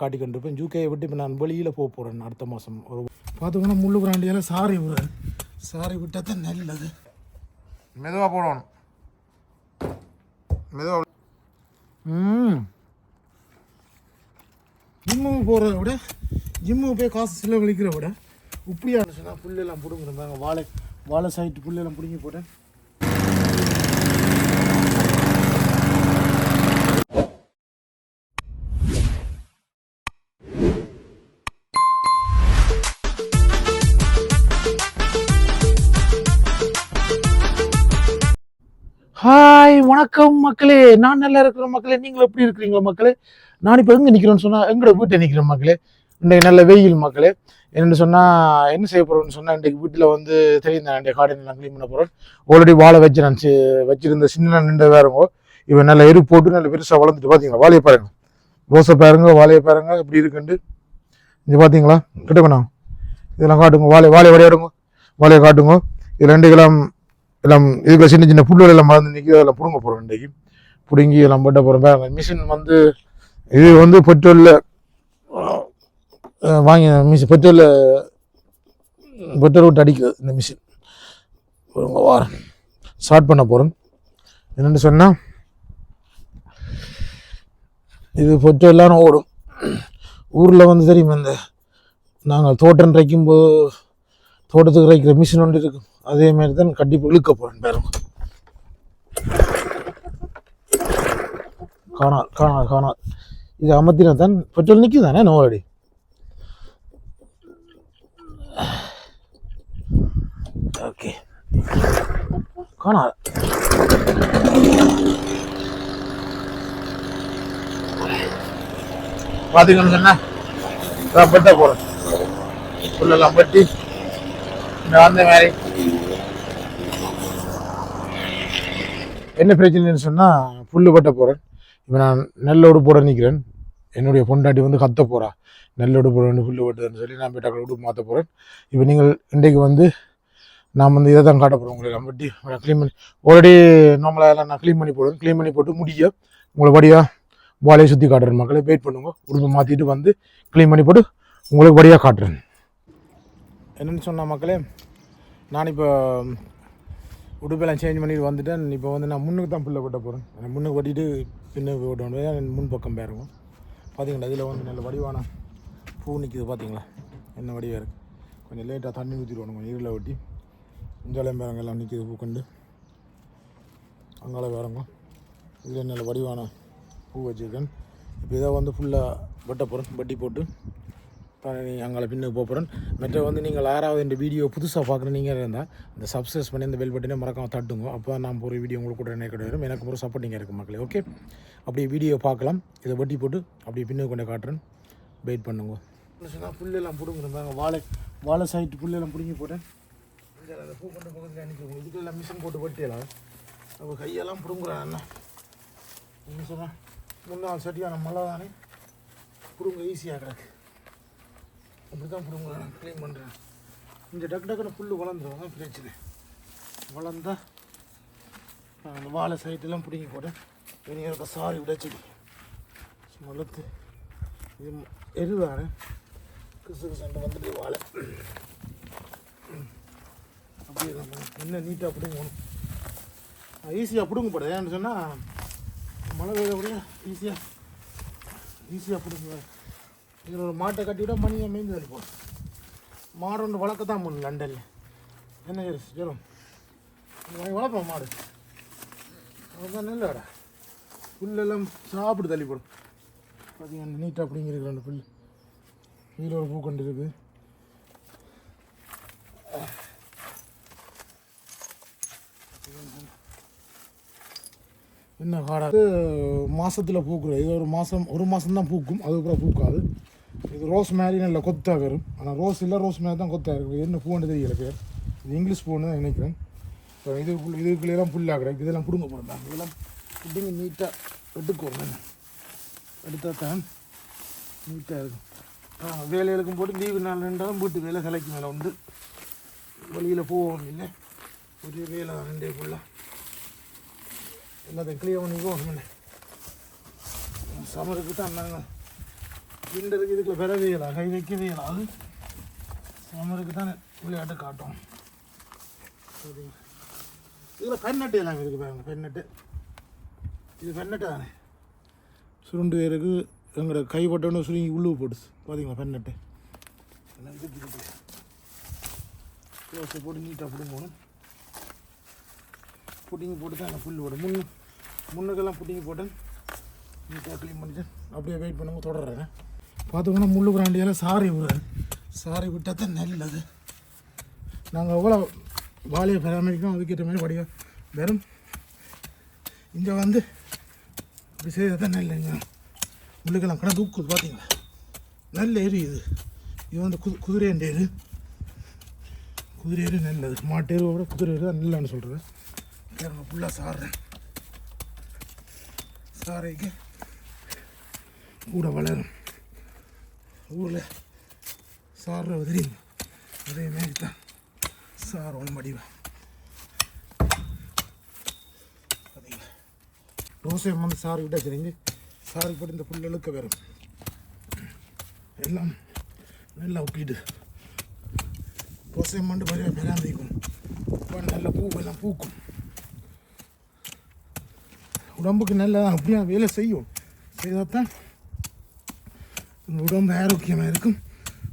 காட்டிக்கொண்டிருப்பேன். யூகேயை விட்டு இப்போ நான் வெளியில் போக போகிறேன் அடுத்த மாதம் ஒரு பார்த்தோம்னா முள்ளு பிராண்டியால் சாரி விடுறேன் சாரி விட்டால் தான் நல்லது. மெதுவாக போடணும். மெதுவாக ம். ஜிம்முக்கு போகிறத விட ஜிம்முக்கு போய் காசு செலவழிக்கிறத விட இப்படியா இருந்துச்சுன்னா புல்லெல்லாம் பிடுங்குறாங்க வாழை வாழை சைட்டு புல்லெல்லாம் பிடுங்கி போட்டேன். ஹாய் வணக்கம் மக்களே. நான் நல்லா இருக்கிற மக்களே. நீங்கள் எப்படி இருக்கிறீங்களா மக்களே? நான் இப்போ எங்கே நிற்கிறேன்னு சொன்னால் எங்களோட வீட்டை நிற்கிறேன் மக்களே. இன்றைக்கு நல்ல வெயில் மக்களே. என்னென்னு சொன்னால் என்ன செய்ய போகிறோம்னு சொன்னால் இன்றைக்கு வீட்டில் வந்து தெரியும் நான் கார்டன் நான் க்ளீன் பண்ண போகிறோம் ஆல்ரெடி வாழை வச்சு நான் சி- சின்ன நின்று வேறுங்கோ இவன் நல்ல எரு போட்டு நல்ல பெருசாக வளர்ந்துட்டு பார்த்தீங்களா வாழையை பாருங்க. ரோஸை பாருங்க வாழையை பாருங்க இப்படி இருக்குண்டு இங்கே பார்த்தீங்களா கிட்ட இதெல்லாம் காட்டுங்க. வாழை வாழை விளையாடுங்க வாழையை காட்டுங்க. இது ரெண்டு கிலோ எல்லாம் இதுக்கு சின்ன சின்ன புல்லுகள் எல்லாம் மறந்து நிற்கி அதெல்லாம் பிடுங்க போகிறோம் இன்றைக்கி. பிடுங்கி எல்லாம் போட்ட போகிறோம் மிஷின் வந்து இது வந்து பெட்ரோலில் வாங்கி மிஷின் பெட்ரோலில் பெட்ரோல் விட்டு அடிக்குது இந்த மிஷின் உங்க வாரம் ஸ்டார்ட் பண்ண போகிறோம் என்னென்னு சொன்னால் இது பெட்ரோல்லாம் ஓடும். ஊரில் வந்து தெரியுமா இந்த நாங்கள் தோட்டம் ரைக்கும்போது தோட்டத்துக்கு ரைக்கிற மிஷின் ஒன்று இருக்குது அதே மாதிரி தான் கண்டிப்பாக இழுக்க போகிறேன் பேரும். காணாது காணாது காணாது இது அமர்த்தினா தான் பெட்ரோல் நிற்கி தானே நோவாடி ஓகே. காணாது பார்த்தீங்கன்னு சொன்னால் நான் பெட்ட போகிறேன் புல்லெல்லாம் பட்டி. இந்த வந்த மாதிரி. என்ன பிரச்சனைன்னு சொன்னால் புல் பட்ட போகிறேன் இப்போ நான் நெல்லோடு போட நிற்கிறேன் என்னுடைய பொண்டாட்டி வந்து கத்த போகிறா நெல்லோடு போட புல் புல்லு வெட்டுதுன்னு சொல்லி நான் போய் டக்குனு உடுப்பு மாற்ற போகிறேன் இப்போ நீங்கள் இன்றைக்கு வந்து நான் வந்து இதை தான் காட்ட போகிறேன் உங்களுக்கு நான் வெட்டி க்ளீன் பண்ணி ஆல்ரெடி நார்மலாக எல்லாம் நான் க்ளீன் பண்ணி போடுவேன் க்ளீன் பண்ணி போட்டு முடிய உங்களை படியாக வாழையை சுற்றி காட்டுறேன் மக்களை. வெயிட் பண்ணுங்க. உடுப்பு மாற்றிட்டு வந்து க்ளீன் பண்ணி போட்டு உங்களுக்கு படியாக காட்டுறேன். என்னென்னு சொன்னால் மக்களே நான் இப்போ உடுப்பெல்லாம் சேஞ்ச் பண்ணிட்டு வந்துட்டேன். இப்போ வந்து நான் முன்னுக்கு தான் புல்லை கொட்ட போகிறேன் முன்னுக்கு வெட்டிட்டு பின்னுக்கு வெட்டணும் முன் பக்கம் பேருங்க பார்த்தீங்களா இதில் வந்து நல்ல வடிவான பூ நிற்கிது பார்த்தீங்களா என்ன வடிவாக இருக்குது கொஞ்சம் லேட்டாக தண்ணி ஊற்றிடுவோம் கொஞ்சம் இருளை ஒட்டி. இஞ்சாலையும் பேரங்க எல்லாம் நிற்கிது பூ கண்டு. அங்கால வேறங்க இதில் நல்ல வடிவான பூ வச்சுருக்கேன். இப்போ இதை வந்து ஃபுல்லாக வெட்ட போகிறேன் வெட்டி போட்டு. இப்போ அங்கே பின்னுக்கு போகிறேன் மற்ற வந்து நீங்கள் யாராவது இந்த வீடியோ புதுசாக பார்க்குற நீங்கள் இருந்தால் இந்த சப்ஸ்கிரைஸ் பண்ணி இந்த பெல் பட்டனே மறக்காம தட்டுங்க. அப்போ நான் போகிற வீடியோ உங்களுக்கு கூட என்ன கிடையாது எனக்கு ஒரு சப்போர்ட்டிங்காக இருக்குது மக்களே ஓகே அப்படியே வீடியோ பார்க்கலாம். இதை வட்டி போட்டு அப்படியே பின்னுக்கு கொண்டு காட்டுறேன். வெயிட் பண்ணுங்க. சொன்னால் புல்லெல்லாம் பிடுங்கிருந்தாங்க வாழை வாழை சைட்டு புல்லெல்லாம் பிடுங்கி போட்டேன். அந்த பூ கொண்ட பக்கத்தில் அனுப்பி இதுக்கெல்லாம் மிஷின் போட்டு வெட்டியலாம் அவள் கையெல்லாம் பிடுங்குறான் அண்ணா. என்ன சொன்னால் முன்னாள் சட்டியான மழை தானே? பிடுங்க ஈஸியாக கிடக்கு. அப்படி தான் பிடுங்க நான் க்ளீன் பண்ணுறேன் இந்த டக்கு டக்குன்னு புல் வளர்ந்துருவாங்க அதான் பிரச்சனை. வளர்ந்தால் நான் அந்த வாழை சைட்டெல்லாம் பிடுங்கி போட்டேன். வெளியே இருக்க சாரி விடச்செடி வளர்த்து இது எருதானே? கிறிஸ்து சண்டை வந்துட்டு வாழை. அப்படியே தான் என்ன நீட்டாக பிடுங்கணும் ஈஸியாக பிடுங்கப்படுது ஏன்னு சொன்னால் மழை பெய்ய கூட ஈஸியாக ஈஸியாக பிடுங்க இதில் ஒரு மாட்டை கட்டி விட மணியை மேய்ந்து அனுப்போம் மாடு ஒன்று வளர்க்க தான் முடியல லண்டனில். என்ன சரி ஜெரம்? வாங்கி வளர்ப்போம் மாடு. அதுதான் நல்லடா புல்லெல்லாம் சாப்பிட்டு தள்ளி போடும் பார்த்தீங்கன்னா நீட்டாக அப்படிங்கிருக்கு ரெண்டு புல். கீழே ஒரு பூ கொண்டு இருக்குது என்ன காடாது மாதத்தில் பூக்குற. இது ஒரு மாதம் ஒரு மாதம் தான் பூக்கும். அதுக்கப்புறம் பூக்காது. இது ரோஸ் மாதிரி இல்லை கொத்தாக வரும் ஆனால் ரோஸ் இல்லை ரோஸ் மேரி தான் கொத்தாக இருக்கும் என்ன பூன்னு தெரியல பேர் இது இங்கிலீஷ் பூன்னு தான் நினைக்கிறேன். இப்போ இது இதுக்குள்ளேலாம் புல்லாக கிடக்கு இதெல்லாம் பிடுங்க போகிறேன் இதெல்லாம் பிடுங்க நீட்டாக எடுத்துக்கோங்க எடுத்தால் தான் நீட்டாக இருக்கும். ஆ வேலைகளுக்கும் போட்டு லீவு நாள் ரெண்டாலும் வீட்டு வேலை சிலைக்கு மேலே வந்து வழியில் போவோம் இல்லை. ஒரு வேலை தான் ரெண்டே ஃபுல்லாக எல்லாத்தையும் கிளியர் பண்ணிக்கோ ஒன்று சமருக்கு தான் நாங்கள் விண்டருக்கு இதுக்குள்ள பெறவே இயலாம் கை வைக்கவே இயலாது சமருக்கு தானே விளையாட்டு காட்டும். சரிங்க. இதில் பெண்ணட்டு எல்லாம் இருக்குது பாருங்க பெண்ணட்டு இது பெண்ணட்டு தானே? சுருண்டு பேருக்கு எங்களோட கை பட்டோன்னு சுருங்கி உள்ளு போட்டுச்சு. பார்த்தீங்களா பெண்ணட்டு க்ளோஸை தோசை போட்டு நீட்டாக பிடுங்கணும் புட்டிங்க போட்டு தான் நான் புல் போடும் முன்னு முன்னுக்கெல்லாம் புட்டிங்க போட்டேன். நீட்டாக க்ளீன் பண்ணிட்டு அப்படியே வெயிட் பண்ணுங்க தொடர்றேன். பார்த்தோம்னா முள்ளு பிராண்டியால் சாரி விடுறாரு சாரி விட்டால் தான் நல்லது. நாங்கள் எவ்வளோ வாலியை பராமரிக்கிறோம் அதுக்கேற்ற மாதிரி படிக்க வெறும் இங்கே வந்து இப்படி செய்தால் தான் நல்ல முள்ளுக்கெல்லாம் கடை தூக்குது பார்த்தீங்களா நல்ல எரி இது. இது வந்து குது குதிரைன்ற எரு. குதிரை நல்லது. மாட்டு எருவை விட குதிரை தான் நல்லன்னு சொல்கிறேன் கேரளா ஃபுல்லாக சாடுறேன் சாரைக்கு கூட வளரும். ஊரில் சாடுற தெரியும் அதே மாதிரி தான் சார் ஒன்று மடிவேன் பார்த்தீங்களா ரோசை வந்து சாறு விட்டா சரிங்க சாறு போட்டு இந்த புல் இழுக்க வரும் எல்லாம் நல்லா ஒப்பிட்டு ரோசை மண்டு பரிவா பெறாந்திக்கும் நல்ல எல்லாம் பூக்கும். உடம்புக்கு நல்லா அப்படியே வேலை செய்யும். செய்தால் தான் உடம்பு ஆரோக்கியமாக இருக்கும்.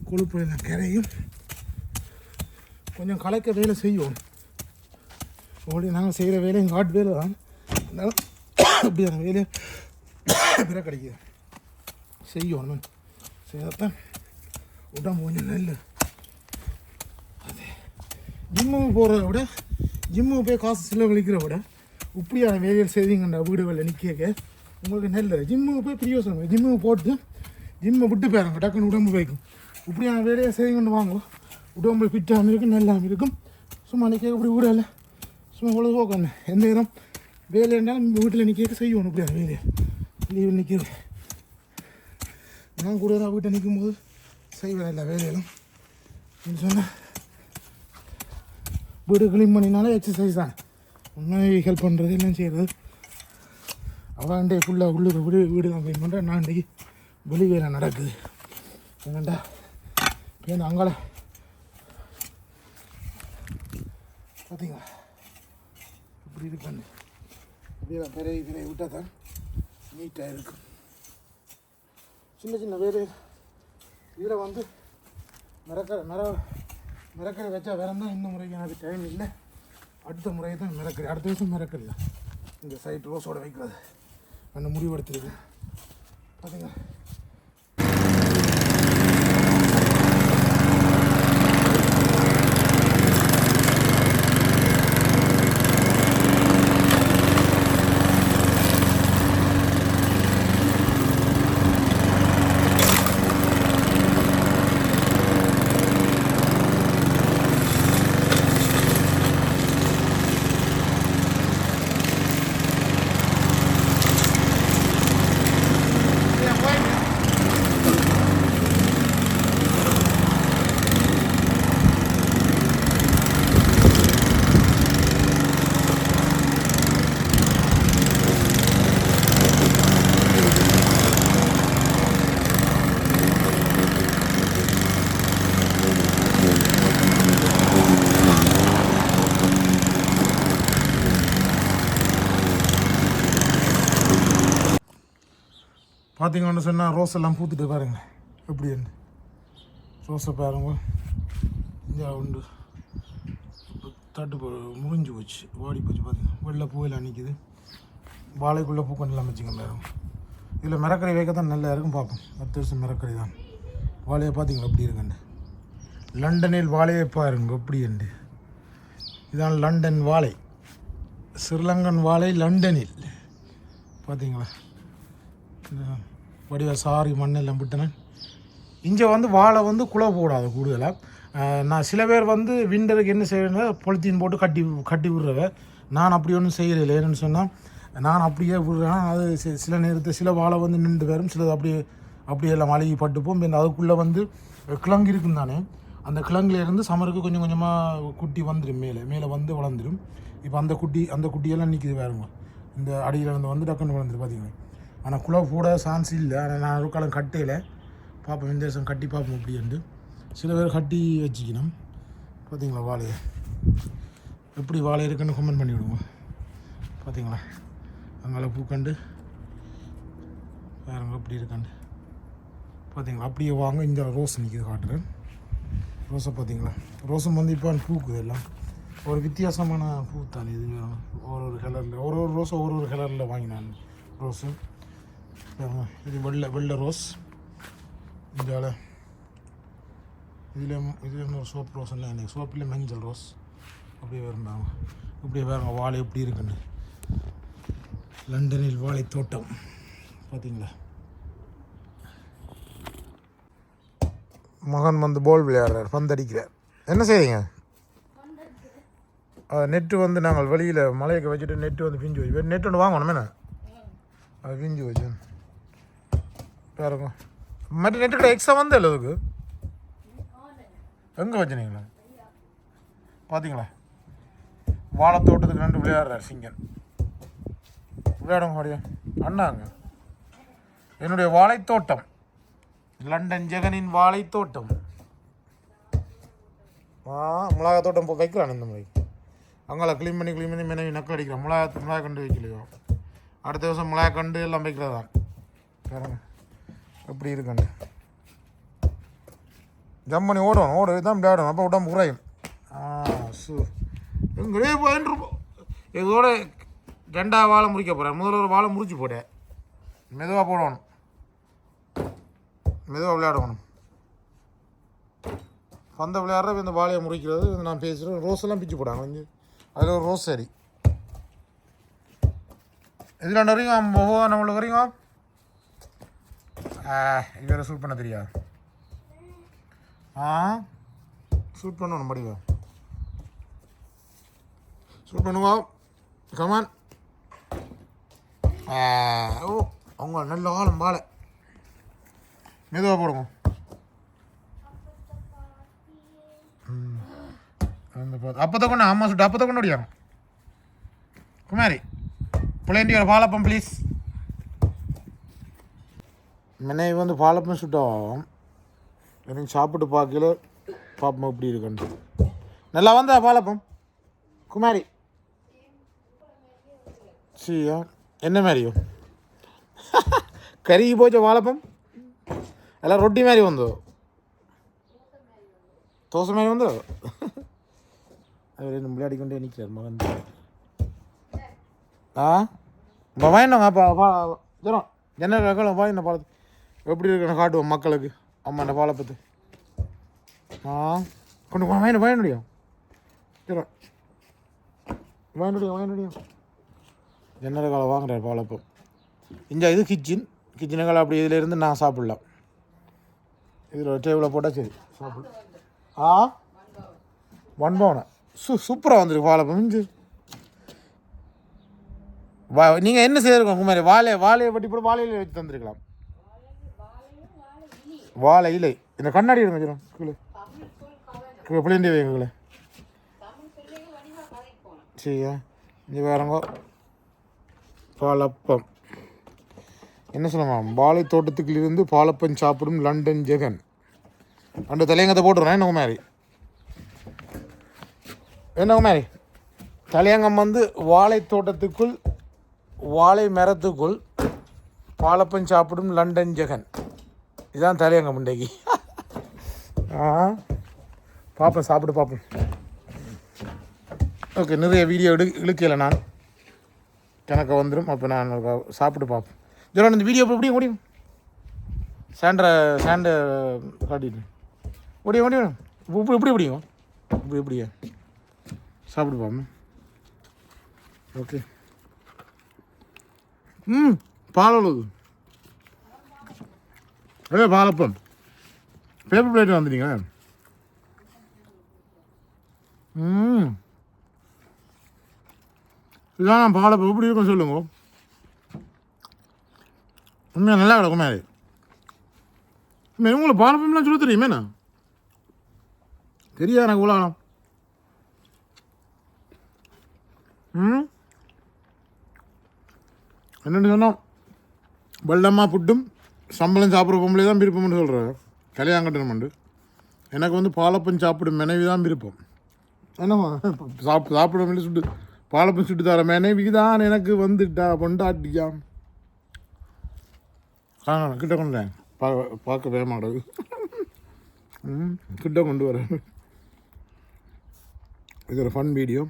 கொழுப்பு எல்லாம் கரையும். கொஞ்சம் கலைக்க வேலை செய்வோம். ஓடி நாங்கள் செய்கிற வேலையும் காட்டு வேலை தான். இருந்தாலும் அப்படியான வேலையை பிற கிடைக்குது செய்யணும் செய்யத்தான் உடம்பு கொஞ்சம் நல்ல அது ஜிம்முக்கு போகிறத விட ஜிம்முக்கு போய் காசு செலவழிக்கிறத விட இப்படியான வேலைகள் செய்வீங்கன்ற வீடுகளில் நிற்க உங்களுக்கு நல்லது. ஜிம்முக்கு போய் பிரியோசனம் ஜிம்முக்கு போட்டு ஜிம்மை விட்டு போயிடுங்க டக்குன்னு உடம்பு போய்க்கும். இப்படியான வேலையை செய்யுங்கன்னு வாங்க. உடம்பு ஃபிட்டாகவும் இருக்கும் நல்லாவும் இருக்கும். சும்மா நிற்க இப்படி விடல. சும்மா இவ்வளோ போக்கணும் எந்த நேரம் வேலை இருந்தாலும் வீட்டில் நிற்க செய்யணும் இப்படியான வேலையை லீவில் நிற்கிறது நான் கூட தான் வீட்டை நிற்கும் போது செய்வேன் எல்லா வேலையிலும். சொன்னால் வீடு க்ளீன் பண்ணினாலே எக்ஸசைஸ் தான். உண்மையை ஹெல்ப் பண்ணுறது எல்லாம் செய்கிறது அவன் டே ஃபுல்லாக உள்ளூர் வீடு வீடு தான் க்ளீன் பண்ணுறேன் நான் இன்றைக்கி வெளி வேலை நடக்குது என்னண்டா? இப்போ அங்கால பார்த்தீங்களா இப்படி இருக்கான்னு இப்படியெல்லாம் பெரிய பெரிய விட்டால் தான் நீட்டாக இருக்கும். சின்ன சின்ன வேறு இதில் வந்து மிரக்கிற மிர மிரக்கிற வச்சா வேற தான் இந்த முறைக்கு எனக்கு டைம் இல்லை. அடுத்த முறை தான் மிரக்கிற அடுத்த வருஷம் மிரக்கறி இந்த சைட் ரோஸோட வைக்கிறது அந்த முடிவெடுத்துருக்கேன். பார்த்தீங்களா பார்த்தீங்கன்னு சொன்னால் ரோஸ் எல்லாம் பூத்துட்டு பாருங்க. எப்படி ரோஸை பாருங்க. இங்கே உண்டு. தட்டு போ முறிஞ்சு போச்சு. வாடி போச்சு பார்த்தீங்கன்னா வெள்ளை பூவெல்லாம் நிற்கிது வாழைக்குள்ளே பூக்கொண்டு எல்லாம் வச்சுங்க மேடம் இதில் மிரக்கறி வைக்க தான் நல்லா இருக்கும் பார்ப்போம் பத்து வருஷம் மிரக்கறி தான். வாழையை பார்த்தீங்களா எப்படி இருக்குண்டு? லண்டனில் வாழையை பாருங்க. எப்படி உண்டு இதான் லண்டன் வாழை. ஸ்ரீலங்கன் வாழை லண்டனில். பார்த்தீங்களா வடிவ சாரி மண்ணெல்லாம் விட்டனேன் இங்கே வந்து வாழை வந்து குழ போடாது கூடுதலாக நான் சில பேர் வந்து விண்டருக்கு என்ன செய்யணும் பொலித்தீன் போட்டு கட்டி கட்டி விடுறவ. நான் அப்படி ஒன்றும் செய்யலை ஏன்னு சொன்னால் நான் அப்படியே விடுறேன். அது சில நேரத்தில் சில வாழை வந்து நின்று வரும். சிலது அப்படியே அப்படியே எல்லாம் அழுகி பட்டுப்போம் பின் அதுக்குள்ளே வந்து கிழங்கு இருக்கும் தானே. அந்த கிழங்குலேருந்து சமருக்கு கொஞ்சம் கொஞ்சமாக குட்டி வந்துடும் மேலே. மேலே வந்து வளர்ந்துடும் இப்போ அந்த குட்டி அந்த குட்டியெல்லாம் நிற்கிது வேறுங்க இந்த அடியிலேருந்து வந்து டக்குன்னு வளர்ந்துடும் பார்த்தீங்கன்னா ஆனால் குலை போட சான்ஸ் இல்லை. ஆனால் நான் ஒரு காலம் கட்டையில் பார்ப்போம் இந்த வருஷம் கட்டி பார்ப்போம் அப்படின்ட்டு சில பேர் கட்டி வச்சுக்கணும். பார்த்தீங்களா வாழையை? எப்படி வாழை இருக்குன்னு கமெண்ட் பண்ணி விடுங்க. பார்த்தீங்களா அங்கே பூக்கண்டு வேறுங்க அப்படி இருக்காண்டு பார்த்தீங்களா அப்படியே வாங்க இந்த ரோஸ் நிற்கிது காட்டுறேன். ரோஸை பார்த்தீங்களா ரோஸும் வந்து இப்போ பூக்குது எல்லாம். ஒரு வித்தியாசமான பூ தான் இது ஒரு ஒரு கலரில் ஒரு ஒரு ரோஸும் ஒரு ஒரு கலரில் வாங்கினான் ரோஸு. இது வெள்ளை வெள்ளை ரோஸ். இதில் இதில் இன்னொரு சோப் ரோஸ் என்ன எனக்கு. சோப்பில் மஞ்சள் ரோஸ். அப்படியே வரும்பாங்க இப்படியே பாருங்க வாழை எப்படி இருக்குன்னு. லண்டனில் வாழை தோட்டம் பார்த்தீங்களா மகன் வந்து பால் விளையாடுறார் பந்தடிக்கிறார் என்ன செய்றீங்க? நெட்டு வந்து நாங்கள் வெளியில் மலையக்க வச்சுட்டு நெட்டு வந்து பிஞ்சு வச்சு நெட் ஒன்று வாங்கணும் என்ன? அழிஞ்சு வச்சு பாருங்க மற்ற நெட்டு கூட எக்ஸ்ட்ரா வந்து அதுக்கு எங்கே வச்சுனீங்களா பார்த்தீங்களா வாழைத்தோட்டத்துக்கு ரெண்டு விளையாடுறார் சிங்கன் விளையாடுங்க அப்படியா அண்ணாங்க என்னுடைய வாழைத்தோட்டம் லண்டன் ஜெகனின் வாழைத்தோட்டம் ஆ மிளகா தோட்டம் இப்போ வைக்கிறான் இந்த மாதிரி அங்கே க்ளீன் பண்ணி க்ளீன் பண்ணி மெனவி நக்கல் அடிக்கிறான் மிளகா மிளகா கண்டு வைக்கலையோ அடுத்த வருஷம் மிளகா கண்டு எல்லாம் வைக்கிறதான் பாருங்க எப்படி இருக்குண்டு ஜம் பண்ணி ஓடணும் ஓட தான் விளையாடணும் அப்போ உடம்பு குறையும் ஆ சு எங்களே போயின்னு இதோட ரெண்டாவது வாழை முறிக்க போகிறேன் முதல்ல ஒரு வாழை முறிச்சு போட்டேன் மெதுவாக போடணும் மெதுவாக விளையாடணும் பந்த விளையாடுற இந்த வாழையை முறிக்கிறது நான் பேசுகிறேன் ரோஸ் எல்லாம் பிச்சு போடாங்க கொஞ்சம் அதில் ஒரு ரோஸ் சரி இதில் நிறைய முகம் நம்மளுக்கு வரையும் இவரை ஷூட் பண்ண தெரியாது ஆ ஷூட் பண்ணணும் முடிவா ஷூட் பண்ணுங்க. கமான் ஓ அவங்க நல்ல ஆளும் பாலை மெதுவாக போடுங்க. அப்போ தான் கொண்டு அம்மா சுட்டு அப்போ தான் கொண்டு குமாரி. பிள்ளைண்டி ஒரு பாலப்பம் ப்ளீஸ் மினை வந்து பாலப்பம் சுட்டோம் எனக்கு சாப்பிட்டு பார்க்கல. பாப்பம் எப்படி இருக்குன்ட்டு நல்லா வந்தா பாலப்பம்? குமாரி. சரியா என்ன மாதிரியோ? கருகி போச்ச வாழைப்பம் எல்லாம் ரொட்டி மாதிரி வந்தோ? தோசை மாதிரி வந்தோ? அவர் என்ன விளையாடிக்கொண்டே நிற்கிறார் மகன். இப்போ வாங்கினோங்க அப்போ ஜரம் என்ன ரகம் வாங்கின பாலத்து எப்படி இருக்குன்னு காட்டுவோம் மக்களுக்கு. அம்மா இந்த பாலப்பத்து ஆ? கொண்டு வாங்கின வாங்க முடியும் ஜனம் வாங்க முடியும் வாங்க முடியும் ஜன்னல் காலை வாங்குறாரு பாலப்போ இந்த இது கிச்சன் கிச்சனுக்கால அப்படி இதில் இருந்து நான் சாப்பிட்லாம். இதில் ஒரு டேபிளில் போட்டால் சரி. சாப்பிடு. ஆ? ஒன் பவுனு சூ சூப்பராக வந்துருக்கு வாழைப்பம் மிஞ்சு. வா நீங்கள் என்ன செய்திருக்கோம் குமாரி? வாழை வாழையை பட்டி போட்டு வாழையில வச்சு தந்துருக்கலாம். வாழை இலை. இந்த கண்ணாடி எடுங்க வச்சிடும் கீழே. பிள்ளைண்டி வைங்களே சரியா? இங்கே வேறங்க பாலப்பம். என்ன சொல்லலாம் வாழை தோட்டத்துக்கிலிருந்து பாலப்பம் சாப்பிடும் லண்டன் ஜெகன். ரெண்டு தலையங்கத்தை போட்டுறேன் என்ன குமாரி? என்ன குமாரி? தலையங்கம் வந்து வாழை தோட்டத்துக்குள் வாழை மரத்துக்குள் பாலப்பம் சாப்பிடும் லண்டன் ஜெகன். இதான் தலையங்க முண்டைக்கு. ஆ பார்ப்போம் சாப்பிட்டு பார்ப்போம் ஓகே நிறைய வீடியோ எடு இழுக்கலை நான். கணக்க வந்துடும் அப்போ நான் சாப்பிட்டு பார்ப்போம் ஜெரோன் இந்த வீடியோ எப்படி முடியும் சாண்ட்ரை சாண்டை காட்டிட்டு. முடியும் முடியும் இப்படி எப்படி முடியும் இப்படி எப்படியா. சாப்பிட்டு பார்ப்போம் ஓகே. ம் பால் உள்ளது ஏ பாலப்பம் பேப்பர் பிளேட் வந்துட்டீங்க ம் இதான் பாலப்பம் எப்படி இருக்கும் சொல்லுங்க உண்மையாக நல்லா கிடக்கும் மேலே உங்களுக்கு பாலப்பம்லாம் சொல்ல தெரியுமேண்ணா தெரியாது எனக்கு உலகம் ம் என்னென்னு சொன்னோம் வெள்ளமாக புட்டும் சம்பளம் சாப்பிட்ற பொம்பளை தான் விருப்பம்னு சொல்கிறேன் கல்யாணம் உண்டு எனக்கு வந்து பாலப்பம் சாப்பிடும் மனைவி தான் விருப்பம். என்னம்மா? சாப் சாப்பிட வேண்டிய சுட்டு பாலப்பம் சுட்டு தர மனைவி தான் எனக்கு வந்துட்டா பொண்டாட்டியா? காணணும் கிட்ட கொண்டு பா பார்க்க வேமாடுது ம் கிட்ட கொண்டு வரேன். இது ஒரு ஃபன் வீடியோ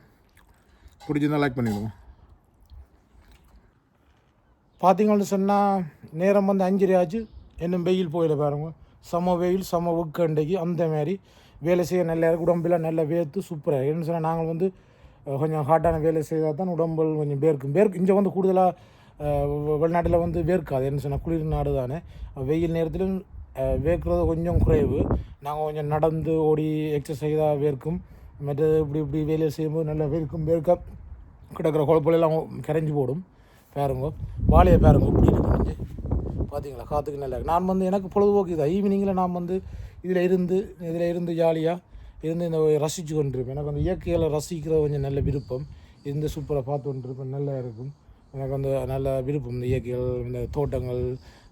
பிடிச்சிருந்தா லைக் பண்ணிடுவோம் பார்த்தீங்கன்னு சொன்னால் நேரம் வந்து அஞ்சரை ஆச்சு. இன்னும் வெயில் போயில பாருங்க. சம வெயில் சம உக்கண்டைக்கு அந்த மாதிரி வேலை செய்ய நல்லா இருக்குது உடம்புலாம் நல்லா வேர்த்து சூப்பராக என்ன சொன்னால் நாங்கள் வந்து கொஞ்சம் ஹார்டான வேலை செய்தால் தான் உடம்பு கொஞ்சம் வேர்க்கும். வேர்க்கு இங்கே வந்து கூடுதலாக வெளிநாட்டில் வந்து வேர்க்காது. என்ன சொன்னால் குளிர் நாடு தானே. வெயில் நேரத்திலும் வேர்க்கிறது கொஞ்சம் குறைவு. நாங்கள் கொஞ்சம் நடந்து ஓடி எக்ஸசைஸாக வேர்க்கும். மற்றது இப்படி இப்படி வேலையை செய்யும்போது நல்லா வேர்க்கும் வேர்க்க கிடக்கிற குழப்பெல்லாம் கரைஞ்சி போடும். பாருங்க வாழையை பாருங்க இப்படி இருக்கு பார்த்தீங்களா காற்றுக்கு நல்லா இருக்கு. நான் வந்து எனக்கு பொழுதுபோக்கு இது ஈவினிங்கில் நான் வந்து இதில் இருந்து இதில் இருந்து ஜாலியாக இருந்து இந்த ரசித்து கொண்டிருப்பேன். எனக்கு அந்த இயற்கைகளை ரசிக்கிறது கொஞ்சம் நல்ல விருப்பம். இருந்து சூப்பராக பார்த்து கொண்டிருப்பேன். நல்லா இருக்கும். எனக்கு வந்து நல்ல விருப்பம். இந்த இயற்கைகள் இந்த தோட்டங்கள்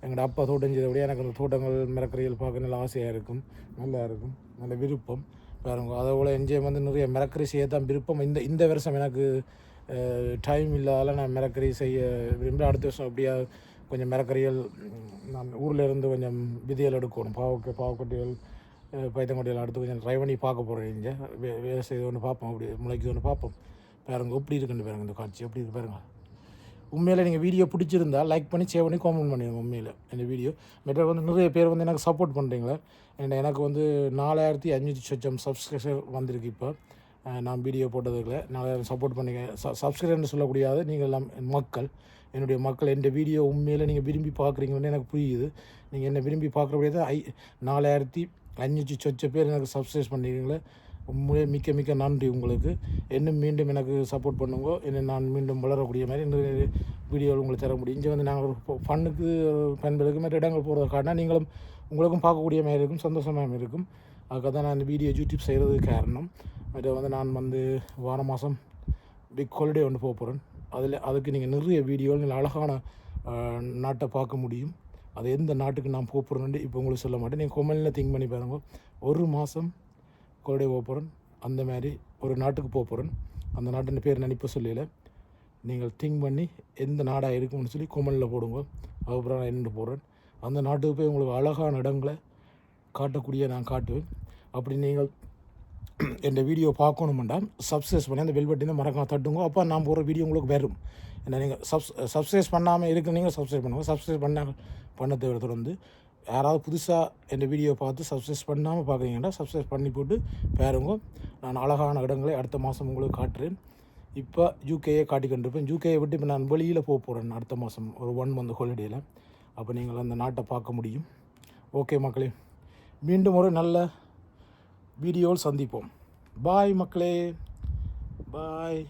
எங்களோட அப்பா தோட்டம் செய்தபடியே எனக்கு அந்த தோட்டங்கள் மிரக்கறிகள் பார்க்க நல்ல ஆசையாக இருக்கும். நல்லா இருக்கும். நல்ல விருப்பம். பாருங்க அதை போல் என்ஜாய் வந்து நிறைய மிரக்கறி செய்ய தான் விருப்பம். இந்த இந்த வருஷம் எனக்கு டைம் இல்லாதால நான் மிரக்கறி செய்ய விரும்புகிறேன். அடுத்த வருஷம் அப்படியே கொஞ்சம் மிரக்கறிகள் நான் ஊரில் இருந்து கொஞ்சம் விதிகள் எடுக்கணும். பாவக்க பாவக்கொட்டிகள் பைத்தங்கொட்டிகள் அடுத்து கொஞ்சம் ட்ரை பண்ணி பார்க்க போகிறேன் இங்கே. வே வேலை செய்து ஒன்று பார்ப்போம். அப்படி முளைக்கு ஒன்று பார்ப்போம். பாருங்க எப்படி இருக்குன்னு பாருங்க இந்த காட்சி எப்படி இருக்கு பாருங்க. உண்மையில் நீங்கள் வீடியோ பிடிச்சிருந்தா லைக் பண்ணி சேவ் பண்ணி காமெண்ட் பண்ணிடுங்க உண்மையில். இந்த வீடியோ மெட்டர் வந்து நிறைய பேர் வந்து எனக்கு சப்போர்ட் பண்ணுறீங்களா எனக்கு வந்து நாலாயிரத்தி அஞ்சூற்றி சொச்சம் சப்ஸ்கிரிப்ஷன் வந்திருக்கு இப்போ. நான் வீடியோ போட்டதுக்குள்ள நாலாயிரம் சப்போர்ட் பண்ணிக்க சப்ஸ்கிரைபர்னு சொல்லக்கூடியது. நீங்கள் எல்லாம் மக்கள் என்னுடைய மக்கள் என் வீடியோ உண்மையில் நீங்கள் விரும்பி பார்க்குறீங்கன்னு எனக்கு புரியுது. நீங்கள் என்ன விரும்பி பார்க்குறபடியே ஐ நாலாயிரத்தி அஞ்சூற்றி சொச்ச பேர் எனக்கு சப்ஸ்கிரைப் பண்ணிக்கிறீங்களே உண்மையிலே மிக்க மிக்க நன்றி உங்களுக்கு. இன்னும் மீண்டும் எனக்கு சப்போர்ட் பண்ணுங்க. என்னை நான் மீண்டும் வளரக்கூடிய மாதிரி இன்னும் வீடியோவில் உங்களுக்கு தர முடியும். இங்கே வந்து நாங்கள் ஒரு ஃபண்ணுக்கு பயன்படுத்த மாதிரி இடங்கள் போகிறத காட்டினா நீங்களும் உங்களுக்கும் பார்க்கக்கூடிய மாதிரி இருக்கும் சந்தோஷமாக இருக்கும். அதுக்காக தான் நான் இந்த வீடியோ யூடியூப் செய்கிறதுக்கு காரணம். மற்ற வந்து நான் வந்து வார மாதம் பிக் ஹாலிடே ஒன்று போக போகிறேன் அதில் அதுக்கு நீங்கள் நிறைய வீடியோ நீங்கள் அழகான நாட்டை பார்க்க முடியும். அது எந்த நாட்டுக்கு நான் போக போகிறேன்னு இப்போ உங்களுக்கு சொல்ல மாட்டேன். நீங்கள் கொமலில் திங்க் பண்ணி பாருங்க. ஒரு மாதம் ஹாலிடே போக போகிறேன் அந்த மாதிரி ஒரு நாட்டுக்கு போக போகிறேன் அந்த நாட்டின் பேர் நினைப்ப சொல்லல. நீங்கள் திங்க் பண்ணி எந்த நாடாக இருக்கும்னு சொல்லி கொமலில் போடுங்க. அதுக்கப்புறம் நான் என்னென்று போடுறேன். அந்த நாட்டுக்கு போய் உங்களுக்கு அழகான இடங்களை காட்டக்கூடிய நான் காட்டுவேன். அப்படி நீங்கள் என் வீடியோ பார்க்கணுமெண்டா சப்ஸ்கிரைஸ் பண்ணி அந்த பெல் பட்டினை மறக்காம தட்டுங்க. அப்போ நான் போகிற வீடியோ உங்களுக்கு வரும். என்ன நீங்கள் சப்ஸ் சப்ஸ்கிரைஸ் பண்ணாமல் இருக்கு நீங்கள் சப்ஸ்கிரைப் பண்ணுங்கள் சப்ஸ்கிரைப் பண்ண பண்ண தேவை தொடர்ந்து யாராவது புதுசாக என் வீடியோ பார்த்து சப்ஸ்கிரைஸ் பண்ணாமல் பார்க்குறீங்கன்னா சப்ஸ்கிரைப் பண்ணி போட்டு பாருங்க. நான் அழகான இடங்களை அடுத்த மாதம் உங்களுக்கு காட்டுறேன். இப்போ யூகேயை காட்டி கொண்டிருப்பேன். யூகேயை விட்டு இப்போ நான் வெளியில் போக போகிறேன் அடுத்த மாதம் ஒரு ஒன் மந்த் ஹாலிடேயில் அப்போ நீங்கள் அந்த நாட்டை பார்க்க முடியும். ஓகே மக்களே. மீண்டும் ஒரு நல்ல வீடியோவில் சந்திப்போம். பாய் மக்களே. பாய்.